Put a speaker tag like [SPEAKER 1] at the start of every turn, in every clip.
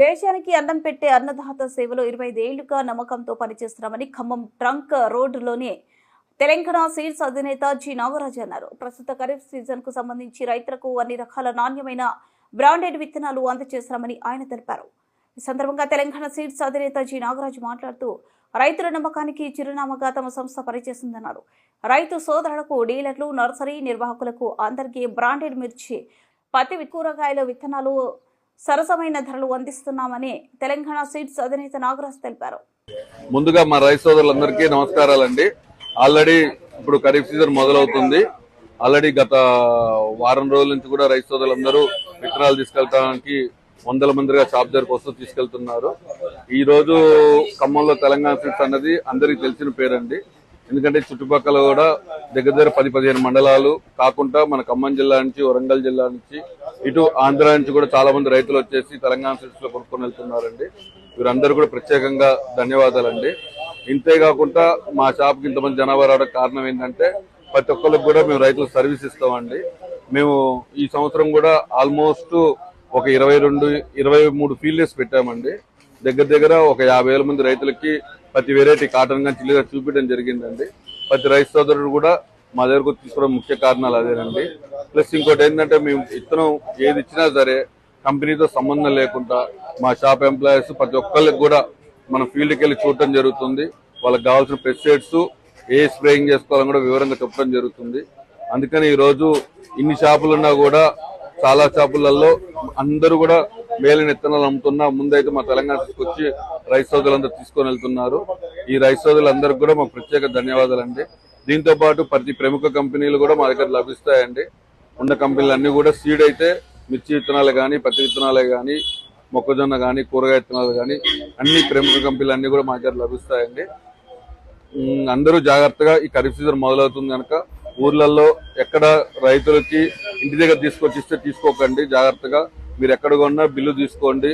[SPEAKER 1] దేశానికి అన్నం పెట్టే అన్నదాత సేవలో ఇరవై ఐదేళ్ళుగా నమ్మకంతో పనిచేస్తున్నామని ఖమ్మం ట్రంక్ రోడ్డులోని తెలంగాణ సీడ్స్ అధినేత జి నాగరాజు అన్నారు. ప్రస్తుత ఖరీఫ్ సీజన్కు సంబంధించి రైతులకు అన్ని రకాల నాణ్యమైన బ్రాండెడ్ విత్తనాలు అందజేస్తామని ఆయన తెలిపారు. ఈ సందర్భంగా తెలంగాణ సీడ్స్ అధినేత జి నాగరాజు మాట్లాడుతూ రైతుల నమ్మకానికి చిరునామాగా తమ సంస్థ పనిచేస్తుందన్నారు. రైతు సోదరులకు డీలర్లు నర్సరీ నిర్వాహకులకు అందరికీ బ్రాండెడ్ మిర్చి పత్తి కూరగాయల విత్తనాలు సరసమైన ధరలు అందిస్తున్నామని తెలంగాణ సీట్స్ అధినేత నాగరాజు తెలిపారు.
[SPEAKER 2] ముందుగా మా రైతు సోదరులందరికీ నమస్కారాలండి. ఆల్రెడీ ఇప్పుడు ఖరీఫ్ సీజన్ మొదలవుతుంది. ఆల్రెడీ గత వారం రోజుల నుంచి కూడా రైతు సోదరులందరూ విత్తనాలు తీసుకెళ్ళడానికి వందల మందిగా షాప్ దగ్గరకు వస్తూ తీసుకెళ్తున్నారు. ఈ రోజు ఖమ్మంలో తెలంగాణ సీట్స్ అన్నది అందరికీ తెలిసిన పేరండి. ఎందుకంటే చుట్టుపక్కల కూడా దగ్గర దగ్గర పది పదిహేను మండలాలు కాకుండా మన ఖమ్మం జిల్లా నుంచి వరంగల్ జిల్లా నుంచి ఇటు ఆంధ్ర నుంచి కూడా చాలా మంది రైతులు వచ్చేసి తెలంగాణ సీడ్స్లో కొనుక్కొని వెళ్తున్నారండి. వీరందరూ కూడా ప్రత్యేకంగా ధన్యవాదాలండి. ఇంతే కాకుండా మా షాప్కి ఇంతమంది జనాభా రావడం కారణం ఏంటంటే ప్రతి ఒక్కరికి కూడా మేము రైతులకు సర్వీస్ ఇస్తామండి. మేము ఈ సంవత్సరం కూడా ఆల్మోస్ట్ ఒక ఇరవై రెండు ఇరవై మూడు ఫీల్డెస్ పెట్టామండి. దగ్గర దగ్గర ఒక యాభై వేల మంది రైతులకి ప్రతి వెరైటీ కాటన్ కానీ చిల్లిగా చూపించడం జరిగిందండి. ప్రతి రైతు సోదరుడు కూడా మా దగ్గరకు తీసుకోవడం ముఖ్య కారణాలు అదేనండి. ప్లస్ ఇంకోటి ఏంటంటే మేము ఇత్తనం ఏది ఇచ్చినా సరే కంపెనీతో సంబంధం లేకుండా మా షాప్ ఎంప్లాయీస్ ప్రతి ఒక్కరికి కూడా మన ఫీల్డ్కి వెళ్ళి చూడటం జరుగుతుంది. వాళ్ళకి కావాల్సిన పెస్టిసైడ్స్ ఏ స్ప్రేయింగ్ చేసుకోవాలని కూడా వివరంగా చెప్పడం జరుగుతుంది. అందుకని ఈరోజు ఇన్ని షాపులు ఉన్నా కూడా చాలా షాపులలో అందరూ కూడా మేలిన విత్తనాలు అమ్ముతున్నా ముందైతే మా తెలంగాణ వచ్చి రైస్ సోదరులందరూ తీసుకొని వెళ్తున్నారు. ఈ రైస్ సోదరులందరికీ కూడా మాకు ప్రత్యేక ధన్యవాదాలండి. దీంతో పాటు ప్రతి ప్రముఖ కంపెనీలు కూడా మా దగ్గర లభిస్తాయండి. ఉన్న కంపెనీలు అన్ని కూడా సీడ్ అయితే మిర్చి విత్తనాలు కానీ పత్తి విత్తనాలే కానీ మొక్కజొన్న కానీ కూరగాయ విత్తనాలు కానీ అన్ని ప్రముఖ కంపెనీలు అన్ని కూడా మా దగ్గర లభిస్తాయండి. అందరూ జాగ్రత్తగా ఈ ఖరీఫ్ సీజన్ మొదలవుతుంది కనుక ఊర్లలో ఎక్కడ రైతులకి ఇంటి దగ్గర తీసుకొచ్చి ఇస్తే తీసుకోకండి జాగ్రత్తగా. మీరు ఎక్కడ కొన్నా బిల్లు తీసుకోండి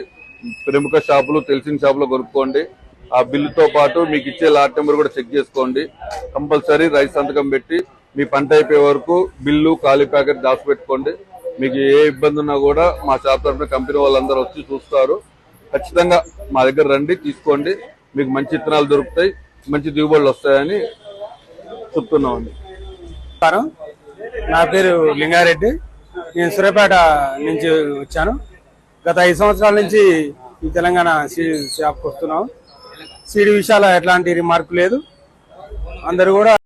[SPEAKER 2] ప్రముఖ షాపులు తెలిసిన షాపులో కొనుక్కోండి. ఆ బిల్లుతో పాటు మీకు ఇచ్చే లాట్ నెంబర్ కూడా చెక్ చేసుకోండి. కంపల్సరీ రైస్ సంతకం పెట్టి మీ పంట అయిపోయే వరకు బిల్లు ఖాళీ ప్యాకెట్ దాచిపెట్టుకోండి. మీకు ఏ ఇబ్బంది ఉన్నా కూడా మా షాప్ తరఫున కంపెనీ వాళ్ళందరూ వచ్చి చూస్తారు. ఖచ్చితంగా మా దగ్గర రండి తీసుకోండి. మీకు మంచి విత్తనాలు దొరుకుతాయి మంచి దిగుబడులు వస్తాయని చెప్తున్నామండి.
[SPEAKER 3] నా పేరు లింగారెడ్డి. నేను సూర్యాపేట నుంచి వచ్చాను. గత ఐదు సంవత్సరాల నుంచి ఈ తెలంగాణ షాప్కి వస్తున్నాం సిడి విషయాల ఎట్లాంటి రిమార్క్ లేదు. అందరూ కూడా